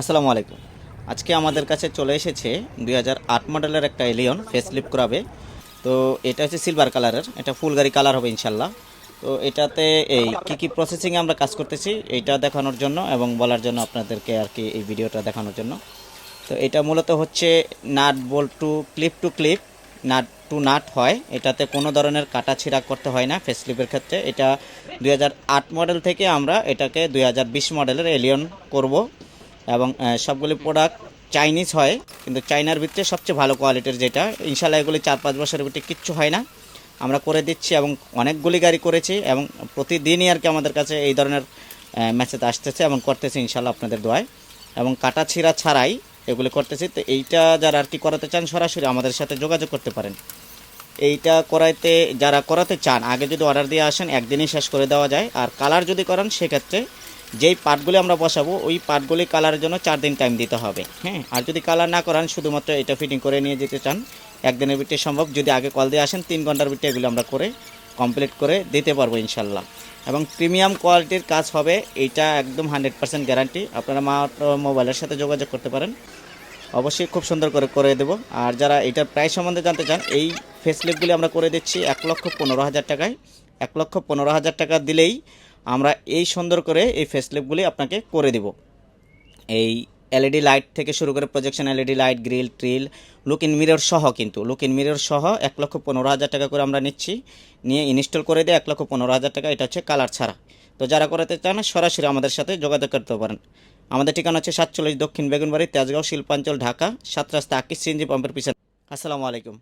আসসালামু আলাইকুম। আজকে আমাদের কাছে চলে এসেছে দুই হাজার আট মডেলের একটা এলিয়ন ফেস লিপ করাবে। তো এটা হচ্ছে সিলভার কালারের এটা ফুল গাড়ি কালার হবে ইনশাল্লাহ তো এটাতে এই কি কি প্রসেসিংয়ে আমরা কাজ করতেছি এইটা দেখানোর জন্য এবং বলার জন্য আপনাদেরকে আর কি এই ভিডিওটা দেখানোর জন্য। তো এটা মূলত হচ্ছে nut bolt to clip to clip nut to nut হয়। এটাতে কোনো ধরনের কাটা ছিঁড়া করতে হয় না ফেস স্লিপের ক্ষেত্রে। এটা দুই হাজার আট মডেল থেকে আমরা এটাকে দুই হাজার বিশ মডেলের এলিয়ন করব। এবং সবগুলি প্রোডাক্ট চাইনিজ হয়, কিন্তু চাইনার ভিতরে সবচেয়ে ভালো কোয়ালিটির যেটা ইনশাল্লাহ এগুলি চার পাঁচ বছরের ভিতরে কিচ্ছু হয় না। আমরা করে দিচ্ছি এবং অনেকগুলি গাড়ি করেছি এবং প্রতিদিনই আর কি আমাদের কাছে এই ধরনের মেসেজ আসতেছে এবং করতেছি ইনশাল্লাহ আপনাদের দোয়ায়। এবং কাটা ছিঁড়া ছাড়াই এগুলি করতেছি। তো এইটা যারা আর কি করাতে চান সরাসরি আমাদের সাথে যোগাযোগ করতে পারেন। এইটা করাইতে, যারা করাতে চান, আগে যদি অর্ডার দিয়ে আসেন, একদিনই শেষ করে দেওয়া যায়। আর কালার যদি করান, সেক্ষেত্রে যেই পার্টগুলি আমরা বসাবো, ওই পার্টগুলি কালারের জন্য চার দিন টাইম দিতে হবে। হ্যাঁ আর যদি কালার না করান, শুধুমাত্র এটা ফিটিং করে নিয়ে যেতে চান, একদিনের ভিতরে সম্ভব। যদি আগে কল দিয়ে আসেন, তিন ঘণ্টার ভিতরে এগুলো আমরা করে কমপ্লিট করে দিতে পারব ইনশাল্লাহ এবং প্রিমিয়াম কোয়ালিটির কাজ হবে এইটা একদম হান্ড্রেড পার্সেন্ট গ্যারান্টি আপনারা মাত্র মোবাইলের সাথে যোগাযোগ করতে পারেন। অবশ্যই খুব সুন্দর করে করে দেবো। আর যারা এটার প্রাইস সম্বন্ধে জানতে চান, এই ফেসলিপগুলি আমরা করে দিচ্ছি এক লক্ষ পনেরো হাজার টাকায়। এক লক্ষ পনেরো হাজার টাকা দিলেই আমরা এই সুন্দর করে এই ফেসলিপগুলি আপনাকে করে দেব। এই এলইডি লাইট থেকে শুরু করে প্রজেকশন এলইডি লাইট গ্রিল ট্রিল লুক ইন মিরর সহ কিন্তু লুক ইন মিরর সহ এক লক্ষ পনেরো হাজার টাকা করে আমরা নিচ্ছি। নিয়ে ইনস্টল করে দিয়ে এক লক্ষ পনেরো হাজার টাকা, এটা হচ্ছে কালার ছাড়া। তো যারা করাতে চান সরাসরি আমাদের সাথে যোগাযোগ করতে পারেন। আমাদের ঠিকানা হচ্ছে সাতচল্লিশ দক্ষিণ বেগুনবাড়ি, তেজগাঁও, শিল্পাঞ্চল, ঢাকা সাত রাস্তা আকিস সিএনজি পাম্পের পিছনে। আসসালামু আলাইকুম।